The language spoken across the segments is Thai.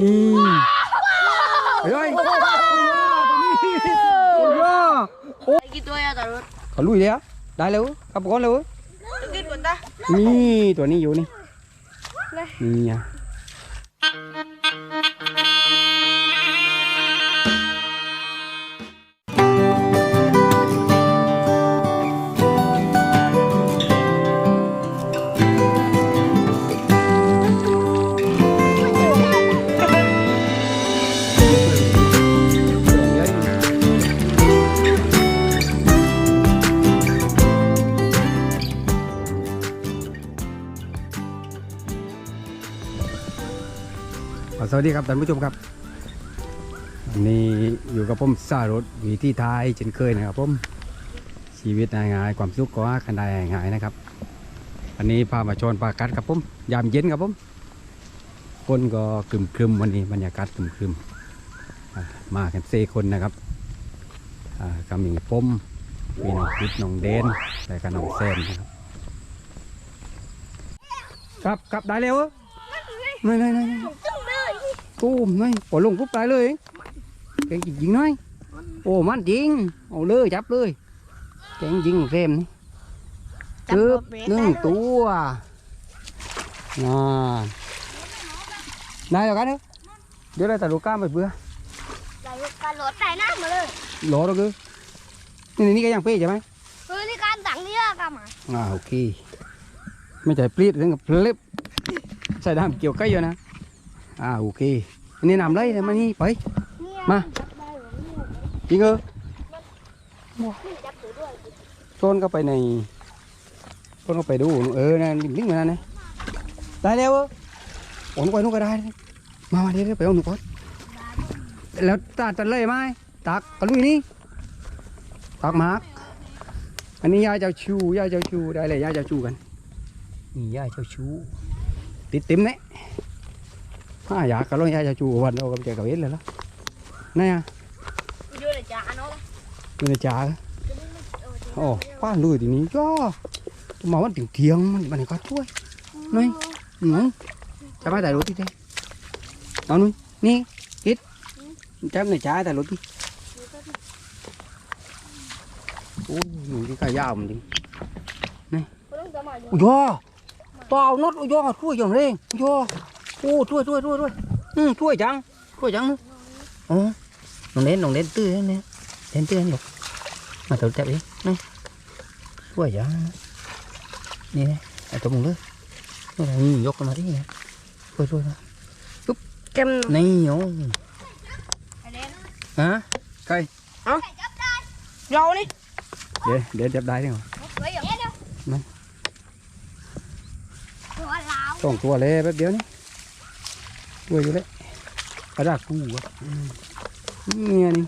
นี่เฮ้ยตัวนี้ตัวนี้กี่ตัวอะตารุดเขาลุยเลยอะได้แล้วขับก้อนแล้วตัวกินบนตานี่ตัวนี้อยู่นี่เลยนี่อะ สวัสดีครับท่านผู้ชมครับวันนี้อยู่กับผมสารถวีที่ท้ายเช่นเคยนะครับผมชีวิตง่ายๆความสุขก็หากันได้ง่ายๆนะครับวันนี้พามาชนปลากัดครับผมยามเย็นครับผมคนก็ครึมๆวันนี้บรรยากาศครึมๆอ่ามากันเซคนนะครับก็มีผมมีน้องพิษน้องเดนและก็น้องแซมนะครับครับครับได้แล้วเหรอนี่นี่นี่จุ่มเลย ตูมนี่ปล่อยลงปุ๊บตายเลยแกงจริงๆน้อยโอ้มันจริงเอาเลยจับเลยแกงจริงเฟรมนี่จึบหนึ่งตัวน่าได้แล้วกันเนอะเดี๋ยวเราตัดลูกก้ามไปเบื่อไหลการโหลดใส่หน้ามาเลยรอเราคือนี่นี่ก็ยังเป๊ะใช่ไหมคือนี่การตังเยอะกันมาอ่าโอเคไม่ใช่ปลีดถึงกับเพลิบใส่น้ำเกี่ยวใกล้อยู่นะ อ่าโอเคอันนี้นำเลยเดี๋ยมานี่ไปมาจริงเหรอต้นก็ไปในต้นก็ไปดูเออนั่นนิ่งๆเหมือนนั้นนะได้แล้วเออโอนไปนู่นก็ได้ มามาเดี๋ยวเดี๋ยวไปเอาหนูก่อนแล้วตัดตัดเลยไหมตักกระลุยนี่ตักมากอันนี้ยายเจ้าชูยายเจ้าชูได้เลยยายเจ้าชูกันนี่ยายเจ้าชูติดเต็มเนี่ย ถ้าอยากก็ลองยายเจ้าชูวันเราก็จะกับเอ็ดเลยละนี่อะดูเลยจ้าเนาะอยู่ในจ่าโอ้ป้าลุย ทีนี้ก็มาวันถึงเที่ยงมันมันก็ช่วยนี่หนูจะมาแต่รถที่เท่เอาหนุ่ยนี่คิดจับในจ่าแต่รถที่โอ้ยหนูที่กายาวมันจริงต้องจะมาอยู่โอ้ยต่อเอาน็อตโอ้ยช่วยอย่างเร่งโอ้ยโอ้ช่วยช่วยช่วยช่วยอืมช่วยจังช่วยจังนะโอ้น้องเล่นน้องเล่นตื้อเนี่ยเล่นตื้อนี่มาตัวจับอีกนี่ช่วยจังนี่นี่ไอ้ตัวมึงเลยนี่นี่ยกขึ้นมาที่นี่ช่วยช่วยนะเต็มนี่โอ้ไอเดนฮะใครเรานี่เดี๋ยวเดี๋ยวจับได้ดิเหรอเฮ้ยอย่างนี้เดียวนั่นตัวเราสองตัวเลยแป๊บเดียวนี่ ช่วยอยู่เลยกระดากูอะเนี่ยนี่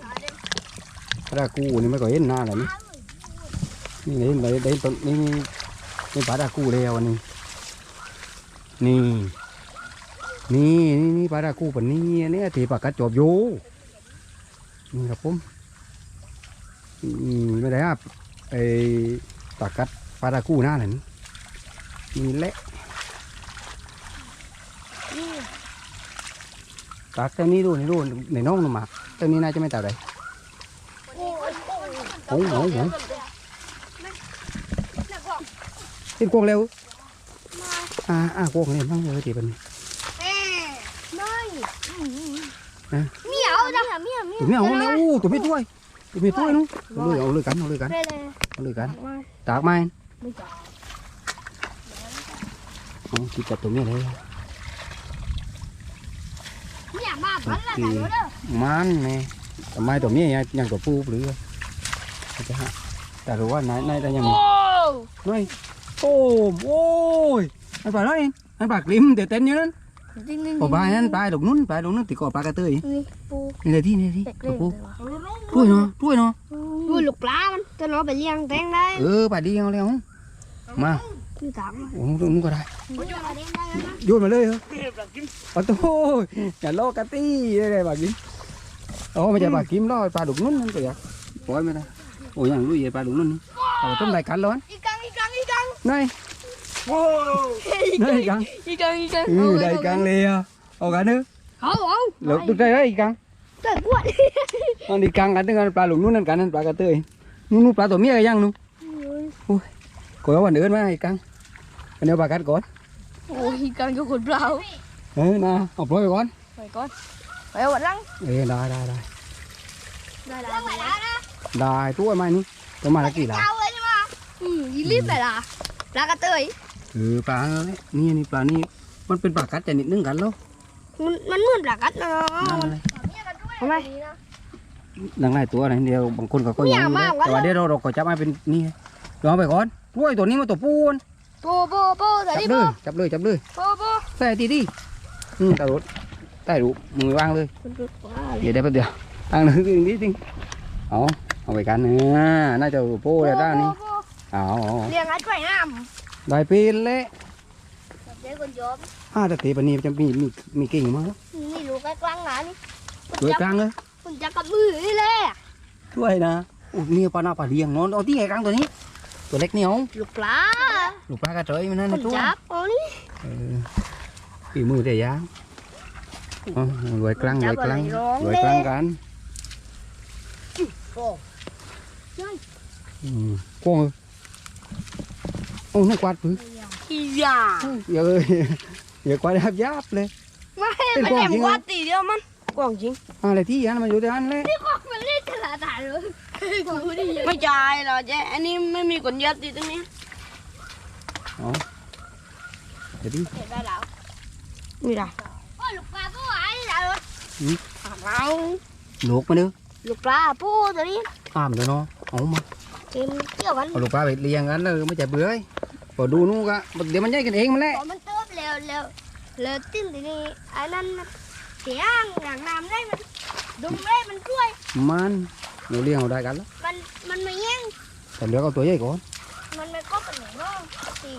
กระดากูนี่ไม่ก็เห็นหน้าเลยนี่นี่ได้ได้ต้นนี่นี่นี่ปลาดากูแล้วนนี้นี่นี่นี่นี่ปลาดากูปนนี้เนี่ยที่ปลากระจบอยู่นี่ครับผมไม่ได้ครับไอ้ปลากัดปลาดากูหน้าไหนนี่แหละ ปลาเจ้านี้ดูนี่ดูในน้องหนูหมากเจ้านี้น่าจะไม่ตายเลยโอ้โหโอ้โหเป็นกวงเร็วอ่าอ่ากวงเร็วบ้างเลยทีเป็นเอ๊ะน้อยฮะเหมียวจ้ะเหมียวเหมียวตัวไม่เอาแล้วอู้ตัวไม่ถ้วยตัวไม่ถ้วยนู้นเอาเลยเอาเลยกันเอาเลยกันไปเลยเอาเลยกันมาตากไม้ไม่จ้าเอาคิดจับตัวเมียเลย เหมียวมาพันละกันเด้อมันไงทำไมตัวเมียยังยังตัวปูหรือจะฮะแต่รู้ว่านายนายแต่ยังโอ้น้อยโอ้โอ้ยอันปลาน้อยอันปลากลิ้มเดี๋ยวเต้นอยู่นั่นจริงจริงโอ้ปลานั่นปลาดอกนู้นปลาดอกนู้นติดกอปลากระเตยนี่ปูนี่เลยที่นี่ที่เด็กตัเล่วนปูเลยวะถ้วยเนาะถ้วยเนาะดูลูกปลามันจะน้องไปเลี้ยงแตงได้เออปลาดีเอาแล้วมา คือถามโอ้นู้นนู้นก็ได้มันจะมาเลี้ยงได้ไหมโยนมาเลยเหรอโอ้โหอย่าโลกะตี้อะไรบากิมโอ้ไม่ใช่บากิมล้อปลาดุกนุ่นนั่นตัวอยากปล่อย ไม่ได้โอ้ยังรู้ยี่ปลาดุกนุ่นนี่เอาต้มรายการร้อนอีกังอีกังอีกังนี่นี่กันอีกังอีกังอือรายการเลยอะเอากันเนอะฮเอาเอาแล้วตุ๊กได้อีกกังเตยกวดอันนี้กังกันตึงกันปลาหลุมนู้นนั่นกันนั่นปลากระเตยนู้นนู้นปลาตัวเมียกันยังนู้นก่อนเอาวันเดินมาอีกกังอันนี้เอาปลากัดก่อนโอ้ยกังจะขนเปล่าเออนะเอาปล่อยไปก่อนไปก่อนไปเอาหลังเออได้ได้ได้ได้ได้ได้นะได้ตัวไม้นี่ตัวไม้ละกี่ละเอาเลยใช่ไหมอืมยี่รีบไปละปลากระเตยเออปลาเนี่ยนี่นี่ปลานี่มันเป็นปลากัดแต่นิดนึงกันแล้วมันมันเหมือนปลากัดนะนั่นเลยทำไมดังหลายตัวนะเดียวบางคนเขาก็ไม่ยังอยากไม่มากได้แต่ว่าวะเดี๋ยวเราเราก็จับมาเป็นนี่ลองไปก่อนด้วยตัวนี้มันตัวปูน โปโปโปแต่จับนี่เลโปยจับเลยจับเลยโปโปใส่ทีดิอืมตาลุดใต้รูมือวางเลย มันเป็นปลาอะไรเดี๋ยวได้แป๊บเดียวตั้งหนึ่งทีนี้จริงเอาเอาไปกันเนื้อน่าจะปูแล้วด้านนี้โปโปเอาเอาเอาเลี้ยงไอ้กล้วยน้ได้ปีนเลยำเด็กคนยอมอ่าแต่ตีปานนี้จะมีมีมีกิ่งมาแล้วนี่ลูกไอ้กลางหนานี่ด้วยกลางเลยคุณจะกับมือนี่เลยช่วยนะอุ้ยเนี่ยปลาหน้าปลาเลี้ยงเนอนเอาที่ไหนกลางตัวนี้ ตัวเล็กเนี่ยเอาลูกปลาลูกปลากระเจยมันนั่นคุนะณตัวจับเอานี่เออฝีมือแต่ยางอ๋อรวยกลางรวยกลางรวยกลางกันโอ้อืมกว้างโอ้นี่กวาดพื้นขี้ยาเยอะเลยเยอะกวาดยับยับเลยไม่เป็นมันกล่องแหลมจริงกว่าเหรอตีเดียวมันกล่องจริงอะไรที่ยันมันอยู่ที่อันเลยกล่องมันเล่นตลาดเลย ไม่จ่ายหรอเจ๊อันนี้ไม่มีกฎยัดติดตรงนี้เดี๋ยวดิเห็นได้แล้วไม่ได้โอ้ลูกปลาปูไอ้ได้เลยเราโลกมาเด้อลูกปลาปูตัวนี้ตามเดี๋ยวเนาะเอามาเกมเกี่ยวกันเอาลูกปลาไปเลี้ยงกันเลยไม่จะเบื่อพอดูนู่นก็เดี๋ยวมันใหญ่กันเองมันแหละพอมันเติบเร็วเร็วเร็วติ้นทีนี้ไอ้นั่นเสียงอย่างน้ำได้มันดุมได้มันช่วยมัน เราเลี้ยงเอาได้กันแล้วมันมันไม่แย่งแต่เหลือเอาตัวใหญ่ก่อนมันไม่ก็เป็นหนูน้องสิ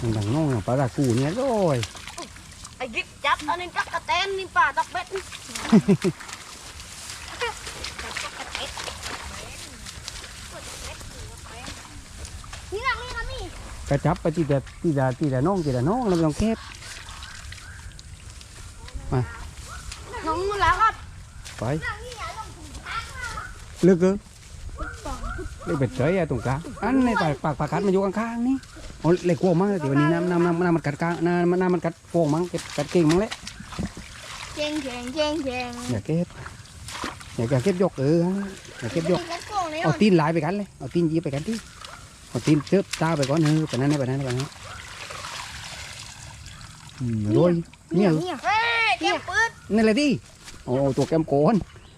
มันดังน้องปลาตากูเนี่ยโอ้ยไอ้กิ๊กจับอันนี้จับกระเตนนี่ป่าตักเบ็ดนี่นะนี่นะนี่กระจับไปที่แต่ที่แต่ที่แต่น้องที่แต่น้องแล้วไม่ต้องแคบน้องแล้วครับ ไปลึกเกินเลยเป็ดเฉยอะตรงกลางอันในปากปากปากกัดมันอยู่ข้างๆนี่โอ้เลยกลัวมั้งแต่วันนี้น้ำน้ำน้ำน้ำมันกัดกลางน้ำน้ำมันกัดโป่งมั้งเก็บกัดเก่งมั้งเลยเจงเจงเจงเจงอย่าเก็บอย่าเก็บยกเอออย่าเก็บยกแล้วก็เลยเอาตีนหลายไปกันเลยเอาตีนยีไปกันที่เอาตีนเชิบตาไปก่อนเออไปนั้นไปนั้นไปนั้นอืมรวยเนี่ยเนี่ยเฮ้ยเก็บปืนนี่แหละที่ โอ้ตัวแกมโกน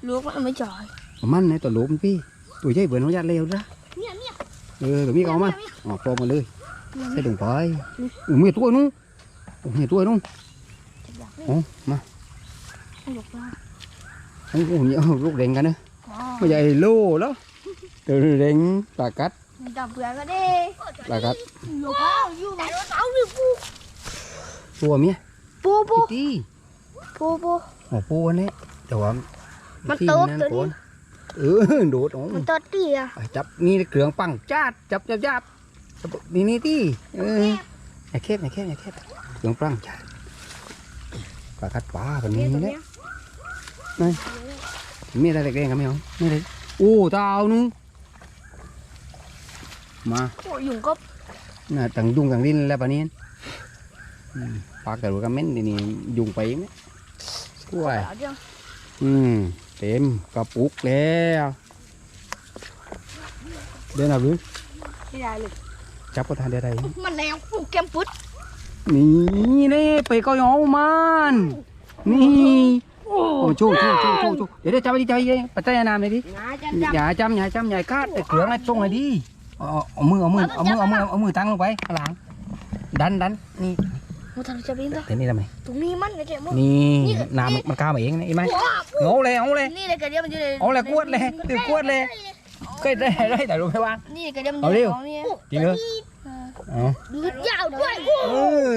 ลูกมันไม่จ่ายมันในตัวหลุมพี่ ตัวใหญ่เบื่อน้องยัดเร็วนะเนี่ยเนี่ยเออตัวนี้ก็เอามาอ๋อปลอมมาเลยใส่ถุงไปโอ้มีตัวนู้นโอ้มีตัวนู้นโอ้มาลูกปลาโอ้โหนี่เอาลูกเด้งกันนะไม่ใหญ่โล่แล้วตัวเด้งปลากัดจับเปลือกก็ได้ปลากัดลูกปลาอยู่ไหนลูกเอาดิปูตัวเมียปูปูตีปูปู โอ้ปูนี่แต่ว่ามัมันโตตัวนี้ก่อนเออโดดโอ้มันตัวเตี้ยไปจับนี่เครื่องปังจัดจับจับจับจับนี่นี่ที่เอออย่าแคบอย่าแคบอย่าแคบเครื่องปังจัดปลากัดปลาแบบนี้แหละมีอะไรเด็กๆกันไหมเอาไม่เลยโอ้ตาเอานู้มาโอ้ยุงก็น่ะต่างยุงต่างดินแล้วปะนี้อืมปลากระโดดกระเม็นทีนี่ยุงไปไหม กล้วยเอาเดี๋ยวอืม เต็มกระปุกแล้วเดินเอาหรือไม่ได้เลยจับก็ทานได้ไรมันแนวปูแกมปุ๊ดนี่นี่ไปก็ยอมมันนี่โอ้โชว์โชว์โชว์โชว์โชว์เดี๋ยวเดี๋ยวจับไปดิจับไปดิปัจจัยนามเลยดิงาจันจับอย่าจำอย่าจำอย่าคาดแต่เกลืองไอ้ตรงไหนดิเอาเอาเอามือเอามือเอามือเอามือเอามือตั้งลงไปข้างหลังดันดันนี่มั นทำจะบินตัวเดี๋ยวนี้ทำไมตรงนี้มันไอ้เจ้ามึงนี่น้ำมันมันกล้ามาเองนะเห็นไหมเอาเลยเอาเลยนี่เลยกระเดียวมันอยู่เลยเอาเลยกวดเลยตื่นกวดเลยเคยได้ได้แต่รู้ไหมว่านี่กระเดียวมันเอาเร็วของนี่จริงเหรอเอาดูยาวด้วยเอ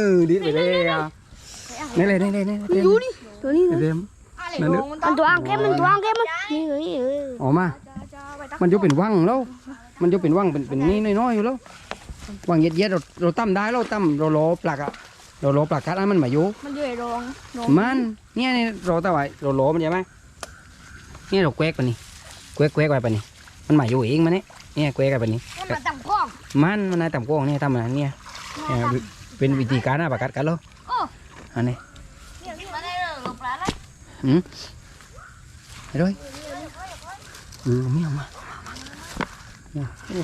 อดีไปเลยอะนี่เลยนี่เลยนี่เลยดูดิตัวนี้เดี๋ยวนั่นนึกมันตัวอ่างแก้มมันตัวอ่างแก้มมันนี่เลยเออออกมา มันจะเป็นวังแล้ว มันจะเป็นวังเป็นเป็นนี่น้อยๆอยู่แล้ววังเย็ดๆเราเราตั้มได้เราตั้มเราโลปลักอะ เราโลปลากัดอันมันมาอยู่มันอยู่ในโรงโรงมันเนี่ยนี่เราตะไว้เราโลมันใช่ไหมเนี่ยเราแกวกปะนี่แกวกแกวกไว้ปะนี่มันมาอยู่เองมันนี่เนี่ยแกวกไว้ปะนี่มันมาต่ำกล้องมันมันนายต่ำกล้องเนี่ยทำอะไรเนี่ยเนี่ยวิเป็นวิธีการหาปลากัดกันเหรอโอ้อันนี้เนี่ยนี่มาได้เลยหลบปลาแล้วไปด้วยเออไม่เอามาเนี่ยโอ้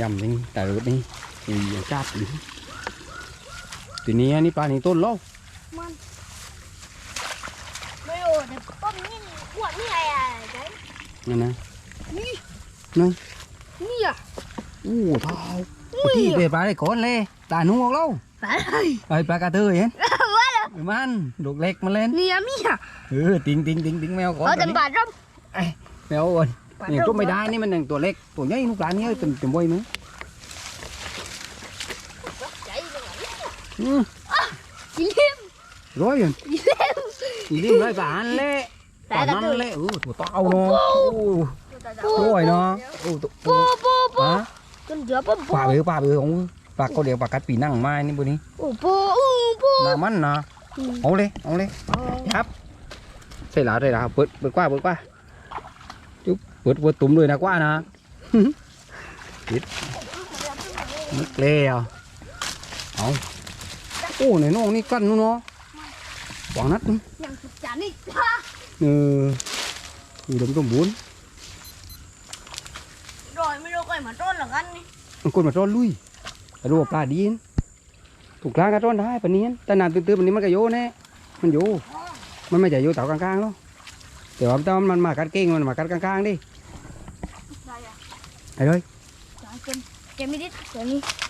ยำนี่แต่รถนี่ อีอย่างจับดิทีนี้อันนี้ปลานี่ต้นเล่ามันไม่โอ้แต่ต้นนี่ขวดนี่อะไรอะไอ้นั่นนะนี่อะอู้เท่าเมื่อกี้ไปปลาได้ก่อนเลยตาหนูออกเล่าปลาอะไรไปปลากระเทยเห็นมันลูกเล็กมาเล่นเนี่ยมีอะเออติงติงติงติงแมวก่อนเอาตัวแต่นี้ปลาร่มแมวก่อนนี่จุ่มไม่ได้นี่มันอย่างตัวเล็กตัวใหญ่ลูกหลานเนี่ยเป็นเป็นบ่อยมั้ง ใจเลยอะ อืมกินเลี้ยมร้อยอยู่กินเลี้ยมอีริมร้อยปลาอันเละปลานั้นเละเออตัวเต่าเนาะโอ้โอ้ยเนาะโอ้ตัวปูปูปูฮะจนเดือดปูปูปลาเบือปลาเบือของปลาเขาเดียวปลากัดปีนั่งไม้นี่บุนี้โอ้ปูอู้ปูน้ามันนะเอาเลยเอาเลยครับใส่หลาใส่หลาเปิดเปิดกว่าเปิดกว่าจุ๊บเปิดเปิดตุ่มเลยนะกว่านะปิดนึกเลยอะเอา โอ้ในน้องนี่กั้นนู่นเนาะหวังนัดนึงยังสุดจานนี่เอออยู่ดมต้มบุญรอยไม่รู้ใครมาต้นหรอกกันนี่มันคนมาต้อนลุยแต่ดูว่าปลาดีนถูกกลางก็ต้อนได้ปะเนี้ยแต่นานตื้อๆปะนี้มันก็โยแน่มันโยมันไม่ใช่โยเต่ากลางๆหรอกแต่ว่าถ้ามันมากัดเก่งมันมากัดกลางๆดิใช่อะไอ้เลยจานเกมเกมไม่ได้เดี๋ยวนี้เกมมือนี่นอนโอ้รู้ต้องรู้ว่าหนู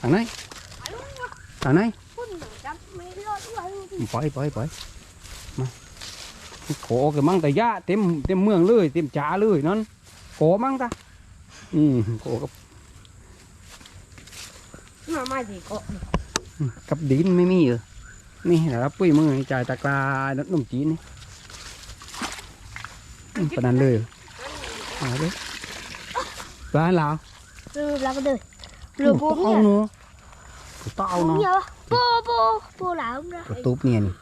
ทางไหนทางไหนคุณจำไม่รอดด้วยปล่อยปล่อยปล่อยมาขอกันมั่งแต่ยะเต็มเต็มเมืองเลยเต็มจ่าเลยนั่นขอมั่งตาอืมขอกับมาไม่ดีก็กับดินไม่มีเหรอนี่แหละปุ้ยมือจ่ายตะกร้าน้ำนมจีนนี่อืมปานนั้นเลยเหรอเอาเลยปลาลาวคือเราก็เดินเรือปูเอาเนี่ย เนาะตัวเต่าปูเนาะเนี่ยปูปูปูหลามนะตัวตุ๊บเนี่ยนี่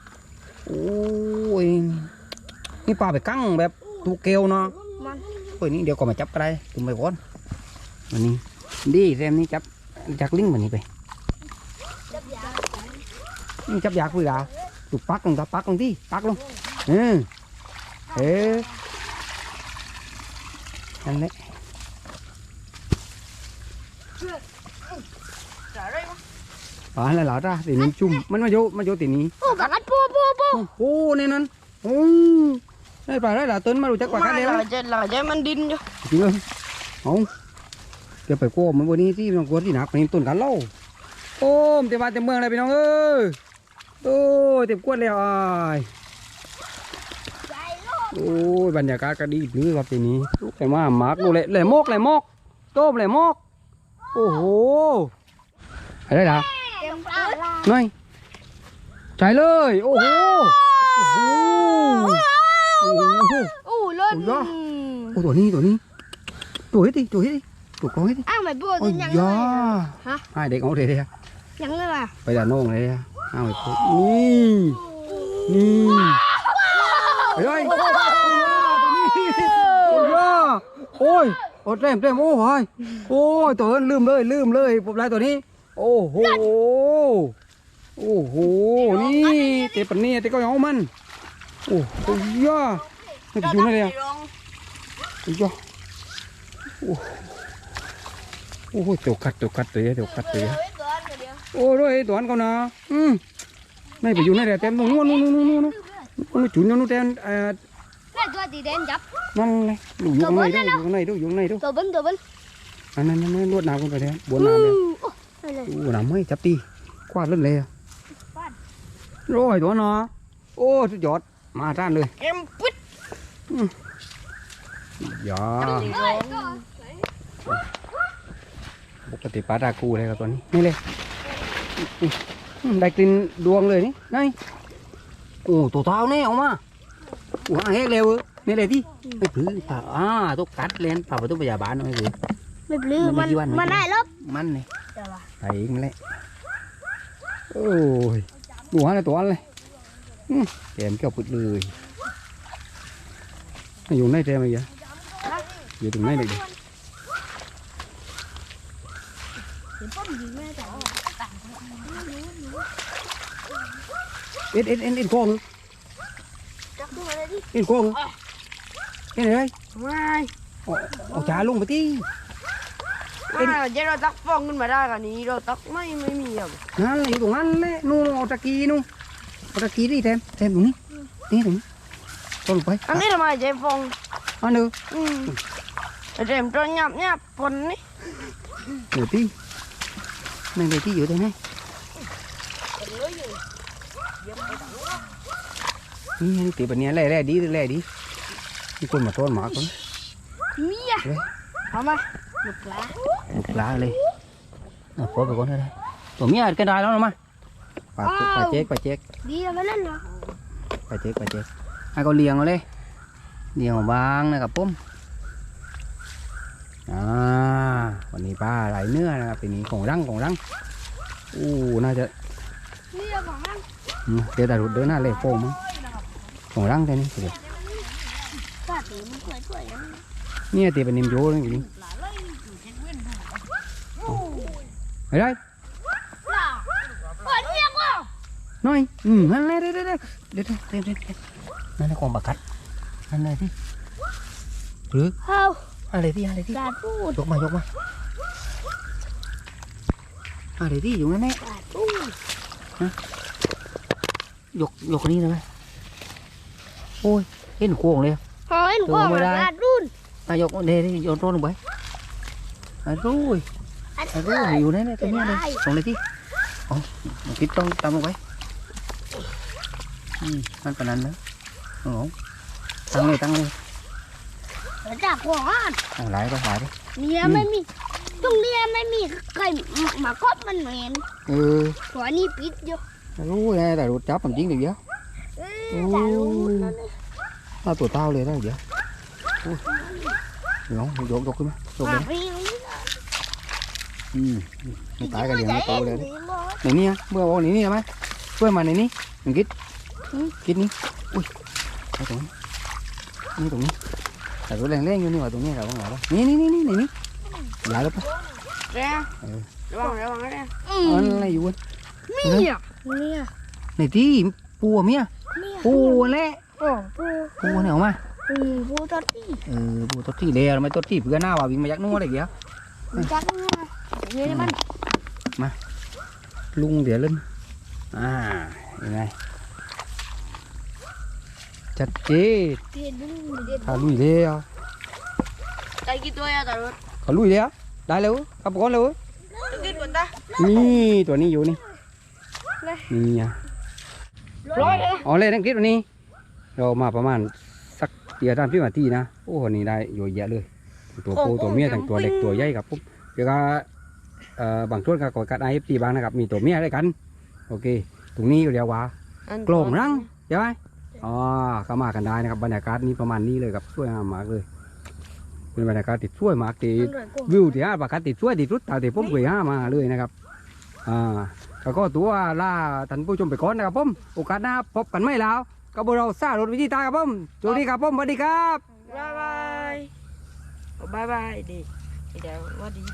โอ้ยนี่ปลาไปกั้งแบบตูเกลียวเนาะมันเฮ้ยนี่เดี๋ยวก็มาจับก็ได้ตุ้มไปก่อนวันนี้ดีแซมนี่จับจักลิงมันนี่ไปจับยานี่จับยากคุยดาวตุกปักลงตาปักลงที่ปักลงเออเออนั่นแหละจะอะไรวะ อ่าแล้วเหรอจ้าตีนี้จุ่มมันมาโยมันโยตีนี้ปูกัดปูปูปูโอ้ในนั้นโอ้ได้ปลาได้หลาเติ้นมาดูจักกว่ากันเลยหละลายใจหลายใจมันดินอยู่จริงเลยเอาเดี๋ยวไปโก้มันวันนี้ที่น้องกวนที่หนักนี่ต้นกันเล่าโอ้มเต็มบ้านเต็มเมืองเลยพี่น้องเอ้ยโอ้ยเต็มกวนแล้วอ้ายใจโลกโอ้ยบรรยากาศก็ดีดื้อครับทีนี้ลูกแหลมาหมากดูเลยแหลมกแหลมกโต้มแหลมกโอ้โหอะไรล่ะ เต็มปลาลาหน่อยใจายเลยโอ้โหโอ้โหโอ้โหอู้เล่นโอ้ยโอ้ตัวนี้ตัวนี้ตัวเฮ็ดดิตัวเฮ็ดดิตัวกองเฮ็ดดิอ้าวไม่ปูโอ้ตัยวยั งยาฮะให้เด็กเอาเลยเดียยังเลยว่ะไปด่าน้องเลยเดียเอาไปพูดนี่นี่เฮ้ยโอ้ยโอ้ยโอ้ยโอ้ยเต็มเต็มโอ้ยโอ้ยตัวนั้นลืมเลยลืมเลยผมไล่ตัวนี้โอ้โห โอ้โห นี่เตะปันนี่เตะก็เอามัน โอ้โหยาไม่ไปอยู่ไหนเลยอะ Ui da. Ủa. Ôi, tiểu cắt, tiểu cắt tía, tiểu cắt tía. Ôi, rồi, toán con nào. Ừ. Này phải dùng này để tem luôn, luôn, luôn, luôn, luôn, luôn. Con nó chuốn cho nó tem, à, นี่ตัวตีแดงจับ năng này. Đủ dùng này đâu, dùng này đâu, dùng này đâu. ตัวบิ้นตัวบิ้น À, này, này, này, luốt nào con phải đấy. Bốn nào đấy. Ừ, นั่นเลย Ủa, nắm ấy, chắp đi. กวาดเล่นเลยอะโร้อยตัวเนาะโอ้สุดยอดมาด้านเลยเอ็มปึ๊ดอย่าเฮ้ยก็ปกติปลาดากูเลยครับตัวนี้นี่เลยอืมอืมได้กลิ่นดวงเลยนี่นี่โอ้ตัวเท้าแน่ออกมาโอ้หางแหกเร็วเว้ยนี่เลยที่ไอ้ผือป่าอ่าตัวกัดเลนป่าประตูพยาบาลหน่อยสิไม่ปลื้มมัมันนกี่วันมันมันได้ลบมันนี่ แต่ว่าไอ้มันแหละโอ้ยดูฮะในตัวนั้นเลยอืมเต็มเกี่ยวปุดเลยอ ยู่ในเต็มเลยยะอยู่ตรงไหนเลยดิเดี๋ยวป้อมยิงแม่แต่ว่าเอ็ดเอ็ดเอ็ดเอ็ดโค้งจับขึ้นมาเลยดิเอ็ดโค้งเอ็ดอะไรไม่เอาเอาชาลงไปที่ไม่เจ๊เราตักฟองขึ้นมาได้กันนี้เราตักไม่ไม่มีอะนั่นแหละอยู่ตรงนั้นแหละนู่นเอาตะกี้นู่นเอาตะกี้ดิเต็มเต็มตรงนี้นี่ตรงนี้ต้นลงไปอันนี้ทำไมเจ๊ฟองอันเดียวอืมเต็มตัวหยับหยับปนนี่เดี๋ยวที่นั่นเดี๋ยวที่อยู่ตรงไหนนี่นี่ตีแบบนี้แร่แร่ดีแร่ดีมีคนมาต้อนหมาคนเมียเฮ้ยเอามาหลุดละ ลูกปลาเลยเอาพอไปก่อนเลยตัวเมียกันได้แล้วนะมาปลาปลาเจ๊กปลาเจ๊กดีแล้วไม่เล่นเหรอปลาเจ๊กปลาเจ๊กให้เขาเลี้ยงเอาเลยเลี้ยงเอาบางนะครับปุ้มอ่าวันนี้ปลาไหลเนื้อนะครับปีนี้ของรังของรังอู้น่าจะเมียของมันอืมเดี๋ยวแต่รุดเดินหน้าเลยโฟมมั้งของรังแต่นี่เดี๋ยวป้าตีมันสวยสวยๆนะเนี่ยตีเป็นนิมโยเลยจริงไปได้ล่ะเปิดเมียกูน้ อยอืมนั่นเลยเดี๋ยวเดี๋ยวเดี๋ยวเดี๋ยวเดี๋ยวเดี๋ยวเดี๋ยวนั่นแหละของปลากัดนั่นเลยที่หรือเอาอะไรที่อะไรที่การพูดยกมายกมาอะไรที่อยู่นั่นแหละการพูดยกยกอันนี้ได้ไหมโอ้ยเห็นโค้งเลยเฮ้ยหนูบอกตัวไม่ได้การรุ่นอะยกเดี๋ยวโยนต้นลงไปอะรู้ ยอันอะรู้ยอยู่นั่นแหละตัวเนี้ยเลยตรงเลยที่อ๋อคิดต้องตามลงไปอืมมันปานนั้นนะโอ้โหตั้งเลยตั้งเลยจากหัวอ่อนเอาหลายก็หลายดิเนี่ยไม่มีตรงเนี้ยไม่มีใครมาครอบมันเหม็นเออหัวนี่ปิดอยู่รู้ไงแต่รถจับผมจริงเดี๋ยวเดี๋ยวเอ้ยแต่รู้แล้วนี่เอาตัวเต้าเลยได้เดี๋ยวโอ้ยเดี๋ยวยกยกขึ้นมายกมาเลยพี่ อืมไม่ตายกันเดี๋ยวไม่โตเลยนี่ในนี้อะเมื่อวันนี้นี่ใช่ไหมช่วยมาในนี้หนึ่งกิดกิดนี้อุ้ยไอ้ตรงนี้นี่ตรงนี้แต่ตัวแรงแรงๆอยู่นี่หว่าตรงนี้เราต้องหาแล้วนี่นี่นี่นี่ในนี้หลายแล้วปะเจ๊ระวังระวังนะอือ๋อมอะไรอยู่วะเมียเมียในที่ปูอะเมียเมียปูแหละโอ้ปูปูเนี่ยออกมาอืมปูตอดที่เออปูตัวที่เดียวไม่ตัวที่เพื่อนหน้าว่าวิ่งมายักนู้นอะไรเดี๋ยวจักมา เยอะมันลุงเดี๋ยวเล่นอ่ายังไงจัดเจนเทียนดึงเด็ดขาลุยแล้วใจกี่ตัวอะตารุดขาลุยแล้วได้แล้วกลับก่อนแล้วต้องกินก่อนตานี่ตัวนี้อยู่นี่นี่อะร้อยเลยอ๋อเลยนังคิดวันนี้ เรามาประมาณสักเดียวตามพี่มาทีนะโอ้วันนี้ได้เยอะแยะเลย ตัวผู้ตัวเมียทั้งตัวเล็กตัวใหญ่ครับปุ๊บเดี๋ยวก็เอ่อ บางช่วงก็กดกัดไอเอฟซีบ้างนะครับ มีตัวเมียด้วยกัน โอเค ตรงนี้เรียกว่าโกลงรังใช่ไหมอ๋อก็มากันได้นะครับ บรรยากาศนี้ประมาณนี้เลยครับสวยงามมากเลย เป็นบรรยากาศติดสวยมากติดวิวที่ห้าประกาศติดสวยที่สุดเท่าที่ผมเคยห้ามาเลยนะครับ อ่าแล้วก็ตัวลาท่านผู้ชมไปก่อนนะครับผมโอกาสหน้าพบกันไม่แล้วกับพวกเราซารถวิธีตาครับผมสวัสดีครับผมสวัสดีครับบายบายบายบายดีเดี๋ยวว่าดี